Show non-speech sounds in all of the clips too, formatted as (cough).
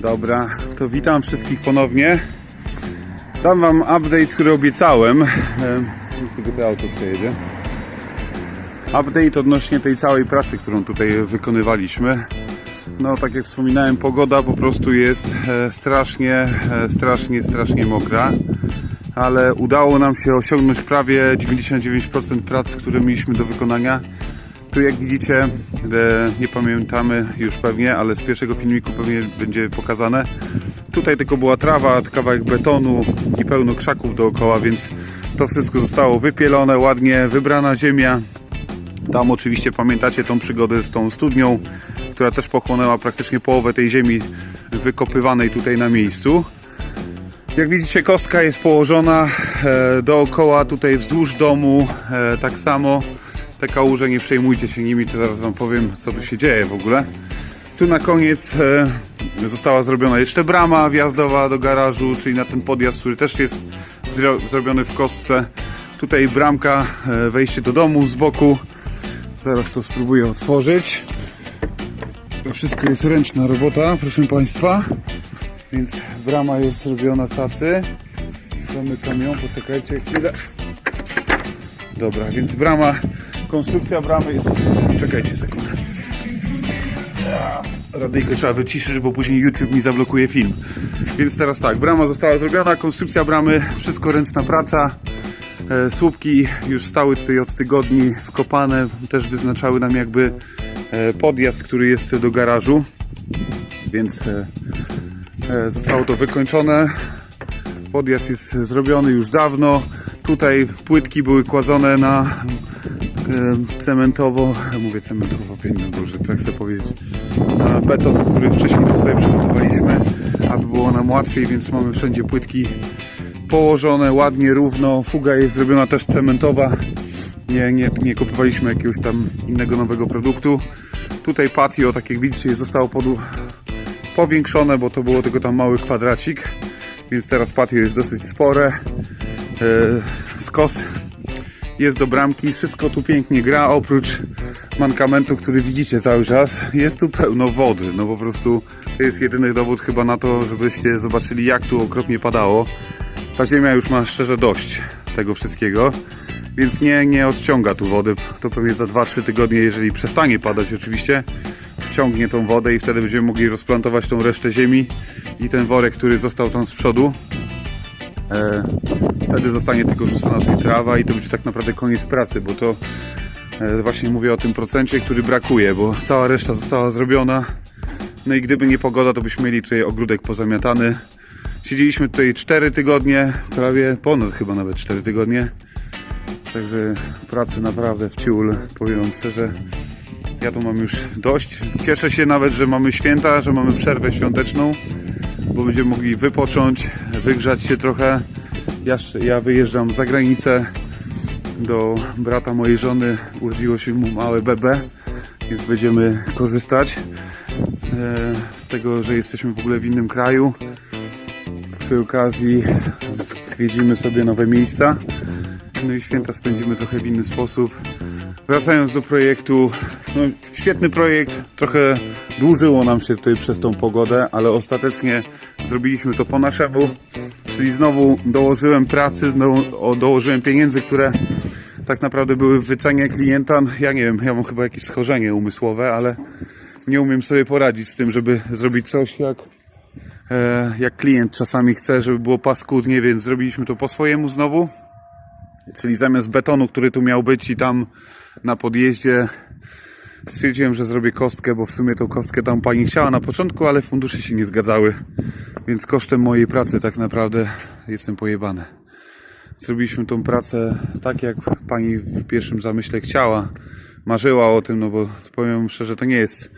Dobra, to witam wszystkich ponownie. Dam wam update, który obiecałem. Em, Tylko to auto przejedzie. Update odnośnie tej całej pracy, którą tutaj wykonywaliśmy. No, tak jak wspominałem, pogoda po prostu jest e, strasznie, e, strasznie, strasznie mokra. Ale udało nam się osiągnąć prawie 99% prac, które mieliśmy do wykonania. Tu jak widzicie, e, nie pamiętamy już pewnie, ale z pierwszego filmiku pewnie będzie pokazane. Tutaj tylko była trawa, kawałek betonu i pełno krzaków dookoła, więc to wszystko zostało wypielone, ładnie wybrana ziemia. Tam oczywiście pamiętacie tą przygodę z tą studnią, która też pochłonęła praktycznie połowę tej ziemi wykopywanej tutaj na miejscu. Jak widzicie, kostka jest położona e, dookoła, tutaj wzdłuż domu, e, tak samo. Te kałuże, nie przejmujcie się nimi, to zaraz Wam powiem, co tu się dzieje w ogóle. Tu na koniec e, została zrobiona jeszcze brama wjazdowa do garażu, czyli na ten podjazd, który też jest zro- zrobiony w kostce. Tutaj bramka, e, wejście do domu z boku. Zaraz to spróbuję otworzyć. To wszystko jest ręczna robota, proszę Państwa. Więc brama jest zrobiona cacy. Zamykam ją, poczekajcie chwilę. Dobra, więc brama, konstrukcja bramy jest... Czekajcie sekundę. Radyjko trzeba wyciszyć, bo później YouTube mi zablokuje film. Więc teraz tak, brama została zrobiona, konstrukcja bramy, wszystko ręczna praca. E, Słupki już stały tutaj od tygodni wkopane, też wyznaczały nam jakby e, podjazd, który jest do garażu. Więc e, zostało to wykończone. Podjazd jest zrobiony już dawno. Tutaj płytki były kładzone na cementowo, (laughs) mówię cementowo, piękny Boże, co chcę powiedzieć, na beton, który wcześniej tu sobie przygotowaliśmy, aby było nam łatwiej, więc mamy wszędzie płytki położone ładnie, równo. Fuga jest zrobiona też cementowa. Nie, nie, nie kupowaliśmy jakiegoś tam innego nowego produktu. Tutaj patio, tak jak widzicie, zostało podu powiększone, bo to było tylko tam mały kwadracik. Więc teraz patio jest dosyć spore. Yy, skos jest do bramki. Wszystko tu pięknie gra, oprócz mankamentu, który widzicie cały czas. Jest tu pełno wody. No po prostu to jest jedyny dowód chyba na to, żebyście zobaczyli jak tu okropnie padało. Ta ziemia już ma szczerze dość tego wszystkiego, więc nie, nie odciąga tu wody. To pewnie za 2-3 tygodnie, jeżeli przestanie padać oczywiście, wciągnie tą wodę i wtedy będziemy mogli rozplantować tą resztę ziemi i ten worek, który został tam z przodu. E, wtedy zostanie tylko rzucona tutaj trawa i to będzie tak naprawdę koniec pracy, bo to e, właśnie mówię o tym procencie, który brakuje, bo cała reszta została zrobiona. No i gdyby nie pogoda, to byśmy mieli tutaj ogródek pozamiatany. Siedzieliśmy tutaj 4 tygodnie, prawie ponad chyba nawet 4 tygodnie. Także pracy naprawdę w ciul, powiem wam szczerze. Ja tu mam już dość. Cieszę się nawet, że mamy święta, że mamy przerwę świąteczną, bo będziemy mogli wypocząć, wygrzać się trochę. Ja, ja wyjeżdżam za granicę do brata mojej żony. Urodziło się mu małe bebe, więc będziemy korzystać e, z tego, że jesteśmy w ogóle w innym kraju. Przy okazji zwiedzimy sobie nowe miejsca. No i święta spędzimy trochę w inny sposób. Wracając do projektu, no, świetny projekt, trochę dłużyło nam się tutaj przez tą pogodę, ale ostatecznie zrobiliśmy to po naszemu, czyli znowu dołożyłem pracy, znowu dołożyłem pieniędzy, które tak naprawdę były w wycenie klienta. Ja nie wiem, ja mam chyba jakieś schorzenie umysłowe, ale nie umiem sobie poradzić z tym, żeby zrobić coś jak e, jak klient czasami chce, żeby było paskudnie, więc zrobiliśmy to po swojemu znowu. Czyli zamiast betonu, który tu miał być i tam na podjeździe stwierdziłem, że zrobię kostkę, bo w sumie tą kostkę tam pani chciała na początku, ale fundusze się nie zgadzały. Więc kosztem mojej pracy tak naprawdę jestem pojebany. Zrobiliśmy tą pracę tak, jak pani w pierwszym zamyśle chciała. Marzyła o tym, no bo powiem szczerze, to nie jest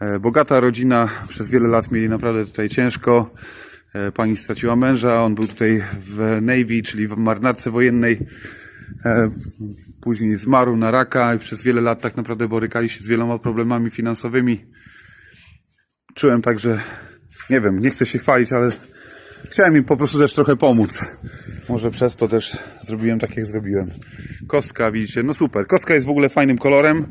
e, bogata rodzina. Przez wiele lat mieli naprawdę tutaj ciężko. E, Pani straciła męża, on był tutaj w Navy, czyli w marynarce wojennej. E, Później zmarł na raka i przez wiele lat tak naprawdę borykali się z wieloma problemami finansowymi. Czułem także, nie wiem, nie chcę się chwalić, ale chciałem im po prostu też trochę pomóc. Może przez to też zrobiłem tak, jak zrobiłem. Kostka, widzicie, no super. Kostka jest w ogóle fajnym kolorem.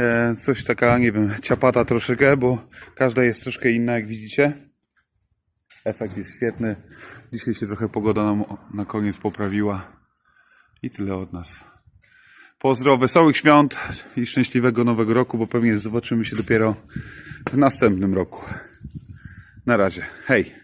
E, coś taka, nie wiem, ciapata troszeczkę, bo każda jest troszkę inna, jak widzicie. Efekt jest świetny. Dzisiaj się trochę pogoda nam na koniec poprawiła. I tyle od nas. Pozdro, wesołych świąt i szczęśliwego nowego roku, bo pewnie zobaczymy się dopiero w następnym roku. Na razie. Hej!